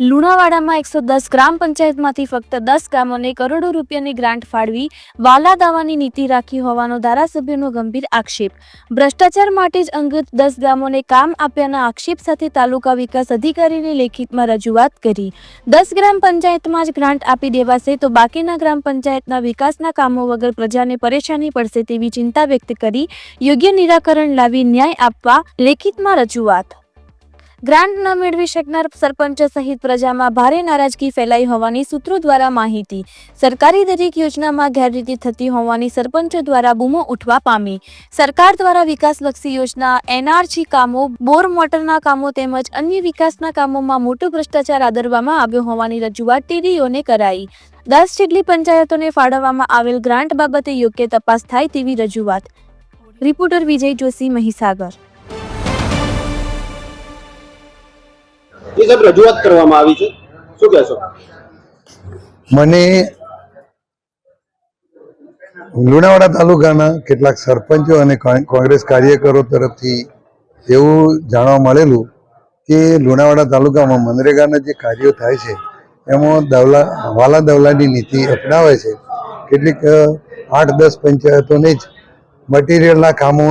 લુણાવાડામાં એકસો દસ ગ્રામ પંચાયતમાંથી ફક્ત દસ ગામોને કરોડો રૂપિયાની ગ્રાન્ટ ફાળવી વાલા દાવાની નીતિ રાખી હોવાનો ધારાસભ્યનો ગંભીર આક્ષેપ. ભ્રષ્ટાચાર માટે જ અંગત દસ ગામોને કામ આપ્યાના આક્ષેપ સાથે તાલુકા વિકાસ અધિકારીને લેખિતમાં રજૂઆત કરી. દસ ગ્રામ પંચાયતમાં જ ગ્રાન્ટ આપી દેવાશે તો બાકીના ગ્રામ પંચાયતના વિકાસના કામો વગર પ્રજાને પરેશાની પડશે તેવી ચિંતા વ્યક્ત કરી યોગ્ય નિરાકરણ લાવી ન્યાય આપવા લેખિતમાં રજૂઆત. ગ્રાન્ટ ન મેળવી શકનાર સરપંચ સહિત પ્રજામાં ભારે નારાજગી ફેલાઈ હોવાની સૂત્રો દ્વારા માહિતી. સરકારી દરેક યોજનામાં ગેરરીતિ થતી હોવાની સરપંચો દ્વારા બૂમો ઉઠવા પામી. સરકાર દ્વારા વિકાસલક્ષી યોજના, એનઆરજી કામો, બોર મોટરના કામો તેમજ અન્ય વિકાસના કામોમાં મોટો ભ્રષ્ટાચાર આદરવામાં આવ્યો હોવાની રજૂઆત ટીડીઓને કરાઈ. દસ જેટલી પંચાયતોને ફાળવવામાં આવેલ ગ્રાન્ટ બાબતે યોગ્ય તપાસ થાય તેવી રજૂઆત. રિપોર્ટર વિજય જોશી મહીસાગર. એ સાહેબ, રજૂઆત કરવામાં આવી છે. શું કહેશો? મને લુણાવાડા તાલુકાના કેટલાક સરપંચો અને કોંગ્રેસ કાર્યકરો તરફથી એવું જાણવા મળેલું કે લુણાવાડા તાલુકામાં મનરેગાના જે કાર્યો થાય છે, એમાં દવલા, વાલા દવલાની નીતિ અપનાવે છે. કેટલીક આઠ, દસ પંચાયતોને જ મટીરિયલના કામો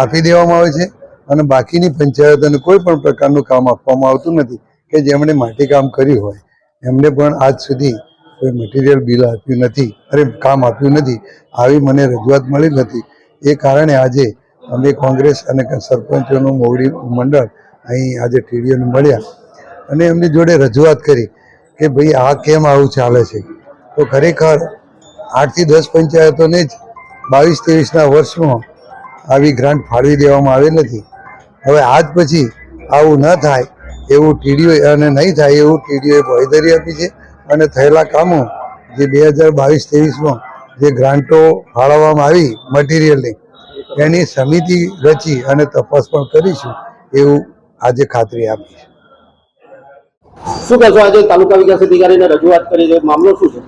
આપી દેવામાં આવે છે અને બાકીની પંચાયતોને કોઈ પણ પ્રકારનું કામ આપવામાં આવતું નથી. કે જેમણે માટી કામ કર્યું હોય, એમને પણ આજ સુધી કોઈ મટીરિયલ બિલ આપ્યું નથી, અરે કામ આપ્યું નથી, આવી મને રજૂઆત મળી નથી. એ કારણે આજે અમે કોંગ્રેસ અને સરપંચોનું મોવડી મંડળ અહીં આજે ટીડીઓને મળ્યા અને એમની જોડે રજૂઆત કરી કે ભાઈ આ કેમ આવું ચાલે છે. તો ખરેખર આઠથી દસ પંચાયતોને જ બાવીસ ત્રેવીસના વર્ષમાં આવી ગ્રાન્ટ ફાળવી દેવામાં આવેલ નથી. હવે આજ પછી આવું ન થાય એવું ટીડીઓ અને નહીં થાય એવું ટીડીઓએ બાંયધરી આપી છે. અને થયેલા કામો જે બે હજાર બાવીસ ત્રેવીસમાં જે ગ્રાન્ટો ફાળવવામાં આવી મટીરિયલની એની સમિતિ રચી અને તપાસ પણ કરીશું એવું આજે ખાતરી આપી છે. શું કહેશો આજે તાલુકા વિકાસ અધિકારીને રજૂઆત કરી છે? મામલો શું છે?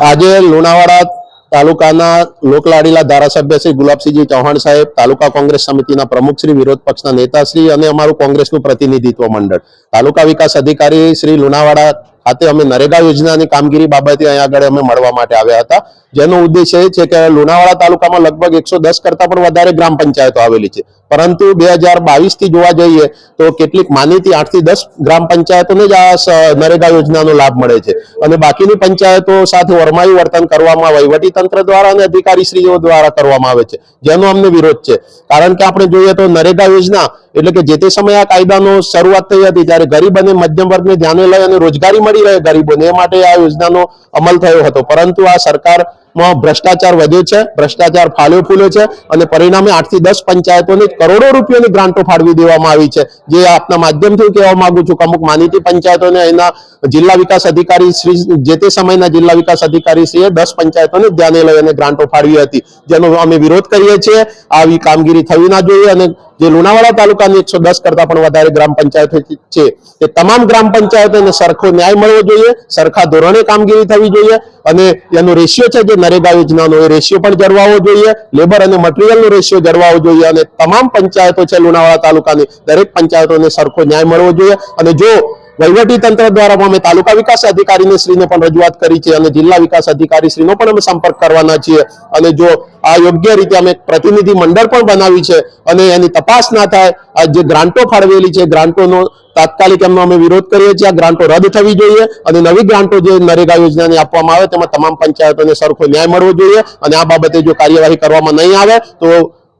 આજે લુણાવાડા તાલુકાના લોકલાડીલા ધારાસભ્ય શ્રી ગુલાબસિંહજી ચૌહાણ સાહેબ, તાલુકા કોંગ્રેસ સમિતિના પ્રમુખ શ્રી વિરોધ પક્ષના નેતા શ્રી અને અમારું કોંગ્રેસનું પ્રતિનિધિત્વ મંડળ. તાલુકા વિકાસ અધિકારી શ્રી લુણાવાડા ખાતે અમે નરેગા યોજનાની કામગીરી બાબતે અહીંયા આગળ અમે મળવા માટે આવ્યા હતા. જેનો ઉદ્દેશ એ છે કે લુણાવાડા તાલુકામાં લગભગ એકસો કરતા પણ વધારે ગ્રામ પંચાયતો આવેલી છે. પરંતુ બે હજાર બાવીસથી જોવા જઈએ તો કેટલીક માનીતી આઠથી દસ ગ્રામ પંચાયતોને જ આ નરેગા યોજનાનો લાભ મળે છે. અને બાકીની પંચાયતો સાથે વરમાયું વર્તન કરવામાં વહીવટી તંત્ર દ્વારા અને અધિકારીશ્રીઓ દ્વારા કરવામાં આવે છે. જેનો અમને વિરોધ છે. કારણ કે આપણે જોઈએ તો નરેગા યોજના એટલે કે જે તે સમયે આ કાયદાનો શરૂઆત થઈ હતી ત્યારે ગરીબ અને મધ્યમ વર્ગને ધ્યાને લઈ અને રોજગારી મળી રહે ગરીબોને, એ માટે આ યોજનાનો અમલ થયો હતો. પરંતુ આ સરકાર માં ભ્રષ્ટાચાર વધ્યો છે, ભ્રષ્ટાચાર ફાલ્યો ફૂલ્યો છે અને પરિણામે આઠથી દસ પંચાયતોને કરોડો રૂપિયાની ગ્રાન્ટો ફાળવી દેવામાં આવી છે. જે આપના માધ્યમથી કહેવા માંગુ છું કે અમુક માનીતી પંચાયતોને એના જિલ્લા વિકાસ અધિકારી શ્રી, જે તે સમયના જિલ્લા વિકાસ અધિકારી શ્રીએ દસ પંચાયતોને ધ્યાને લઈ અને ગ્રાન્ટો ફાળવી હતી. જેનો અમે વિરોધ કરીએ છીએ. આવી કામગીરી થવી ના જોઈએ અને જે લુણાવાડા તાલુકાની એકસો દસ કરતા પણ વધારે ગ્રામ પંચાયતો છે. તે તમામ ગ્રામ પંચાયતોને સરખો ન્યાય મળવો જોઈએ, સરખા ધોરણે કામગીરી થવી જોઈએ અને એનો રેશિયો છે જે નરેગા યોજનાનો, એ રેશિયો પણ જળવાવો જોઈએ લેબર અને મટીરિયલનો રેશિયો જળવાવો જોઈએ અને તમામ પંચાયતો છે લુણાવાડા તાલુકાની દરેક પંચાયતોને સરખો ન્યાય મળવો જોઈએ. અને જો તંત્ર દ્વારા અમે તાલુકા વિકાસ અધિકારીને શ્રીને પણ રજૂઆત કરી છે અને જિલ્લા વિકાસ અધિકારી શ્રીનો પણ અમે સંપર્ક કરવાના છીએ. અને જો આ યોગ્ય રીતે અમે પ્રતિનિધિ મંડળ પણ બનાવી છે અને એની તપાસ ના થાય, આ જે ગ્રાન્ટો ફાળવેલી છે, ગ્રાન્ટોનો તાત્કાલિક એમનો અમે વિરોધ કરીએ છીએ. આ ગ્રાન્ટો રદ થવી જોઈએ અને નવી ગ્રાન્ટો જે નરેગા યોજનાની આપવામાં આવે તેમાં તમામ પંચાયતોને સરખો ન્યાય મળવો જોઈએ અને આ બાબતે જો કાર્યવાહી કરવામાં નહીં આવે તો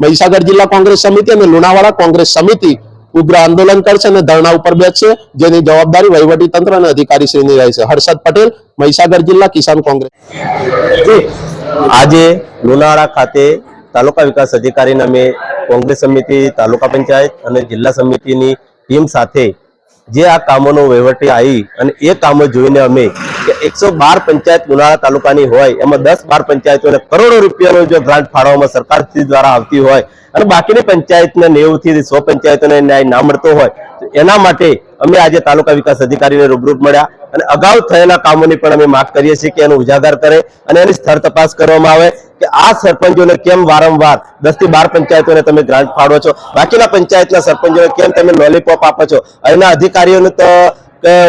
મહીસાગર જિલ્લા કોંગ્રેસ સમિતિ અને લુણાવાડા કોંગ્રેસ સમિતિ ઉગ્ર આંદોલન કરશે અને ધરણા ઉપર બેસશે, જેની જવાબદારી વહીવટી તંત્ર અને અધિકારીશ્રીની રહેશે હર્ષદ પટેલ, મહીસાગર જિલ્લા કિસાન કોંગ્રેસ. આજે લુણાવાડા ખાતે તાલુકા વિકાસ અધિકારીને અમે કોંગ્રેસ સમિતિ, તાલુકા પંચાયત અને જિલ્લા સમિતિની ટીમ સાથે જે આ કામોનો વહીવટી આવી અને એ કામો જોઈને અમે કે એકસો બાર પંચાયત ઉનાળા તાલુકાની હોય, એમાં દસ બાર પંચાયતોને કરોડો રૂપિયાનો જો ગ્રાન્ટ ફાળવવામાં સરકાર દ્વારા આવતી હોય અને બાકીની પંચાયતને નેવું થી સો પંચાયતોને ન્યાય ના મળતો હોય એના માટે અમે આજે તાલુકા વિકાસ અધિકારીને રૂબરૂ મળ્યા અને અગાઉ થયેલા કામોની પણ અમે માગ કરીએ છીએ કે એનો ઉજાગર કરે અને એની સ્થળ તપાસ કરવામાં આવે કે આ સરપંચોને કેમ વારંવાર દસથી બાર પંચાયતોને તમે ગ્રાન્ટ ફાળવો છો? બાકીના પંચાયતના સરપંચોને કેમ તમે લોલીપોપ આપો છો? અહીંના અધિકારીઓને તો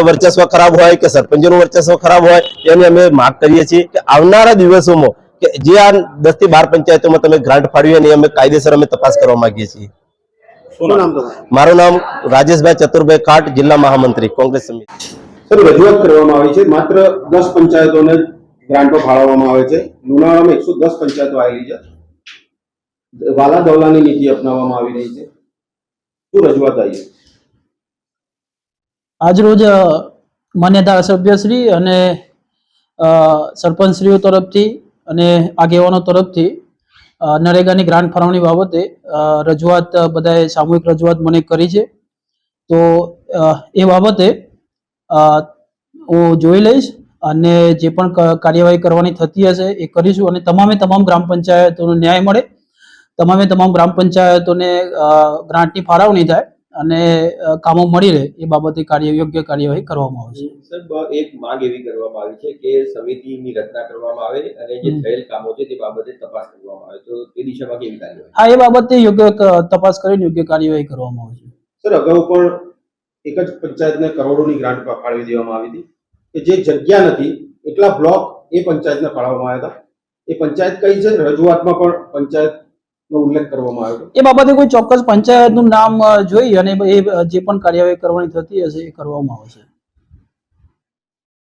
વર્ચસ્વ ખરાબ હોય કે સરપંચોનું વર્ચસ્વ ખરાબ હોય, એની અમે માગ કરીએ છીએ કે આવનારા દિવસોમાં કે જે આ દસથી બાર પંચાયતોમાં તમે ગ્રાન્ટ ફાળવી અને અમે કાયદેસર અમે તપાસ કરવા માંગીએ છીએ. શું નામ તમારું? મારું નામ રાજેશભાઈ ચતુરભાઈ કાટ જિલ્લા મહામંત્રી કોંગ્રેસ સમિતિ. સર રજૂઆત કરવામાં આવી છે. માત્ર દસ પંચાયતોને ગ્રાન્ટો ફાળવવામાં આવે છે. લુણાવાડામાં એકસો દસ પંચાયતો આવેલી છે. વાલા દવલાની નીતિ અપનાવવામાં આવી રહી છે. શું રજૂઆત આવી આજરોજ અ, માન્ય ધારાસભ્યશ્રી અને સરપંચશ્રીઓ તરફથી અને આગેવાનો તરફથી નરેગાની ગ્રાન્ટ ફાળવણી બાબતે રજૂઆત, બધાએ સામૂહિક રજૂઆત મને કરી છે. તો એ બાબતે હું જોઈ લઈશ અને જે પણ કાર્યવાહી કરવાની થતી હશે એ કરીશું અને તમામે તમામ ગ્રામ પંચાયતોનો ન્યાય મળે. તમામે તમામ ગ્રામ પંચાયતોને ગ્રાન્ટની ફાળવણી થાય. અને કામો મળી રહે એ બાબતે કાર્ય યોગ્ય કાર્યવાહી કરવામાં આવે છે. સાહેબ એક માંગ એવી કરવામાં આવી છે કે સમિતિની રચના કરવામાં આવે અને જે થયેલ કામો છે તે બાબતે તપાસ કરવામાં આવે. તો તે દિશામાં કેવી કાર્યવાહી? હા એ બાબતે યોગ્ય તપાસ કરીને યોગ્ય કાર્યવાહી કરવામાં આવે છે. સર અગાઉ પણ એક જ પંચાયતને કરોડોની ગ્રાન્ટ ફાળવી દેવામાં આવી હતી કે જે જગ્યા નથી એટલા બ્લોક એ પંચાયતને ફાળવવામાં આવ્યા હતા. એ પંચાયત કઈ છે? રજૂઆતમાં પણ પંચાયતનો એ બાબતે કોઈ ચોક્કસ પંચાયતનું નામ જોઈ અને એ જે પણ કાર્યવાહી કરવાની થતી હશે એ કરવામાં આવશે.